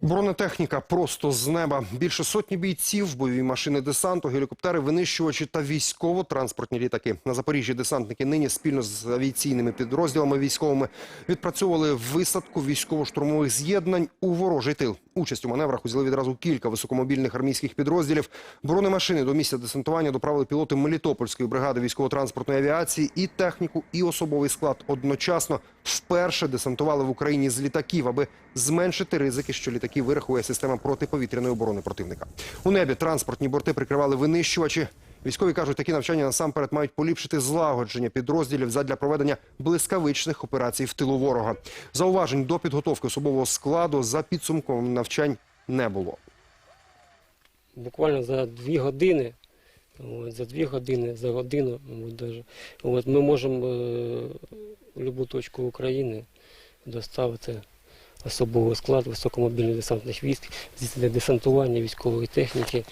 Бронетехніка просто з неба. Більше сотні бійців, бойові машини десанту, гелікоптери, винищувачі та військово-транспортні літаки. На Запоріжжі десантники нині спільно з авіаційними підрозділами військовими відпрацьовували висадку військово-штурмових з'єднань у ворожий тил. Участь у маневрах узяли відразу кілька високомобільних армійських підрозділів. Бронемашини до місця десантування доправили пілоти Мелітопольської бригади військово-транспортної авіації і техніку, і особовий склад одночасно вперше десантували в Україні з літаків, аби зменшити ризики, що літаки вирахує система протиповітряної оборони противника. У небі транспортні борти прикривали винищувачі. Військові кажуть, такі навчання насамперед мають поліпшити злагодження підрозділів задля проведення блискавичних операцій в тилу ворога. Зауважень до підготовки особового складу за підсумком навчань не було. буквально за дві години, за дві години, за годину, мабуть, ми можемо е, будь-яку точку України доставити особовий склад високомобільних десантних військ для десантування військової техніки.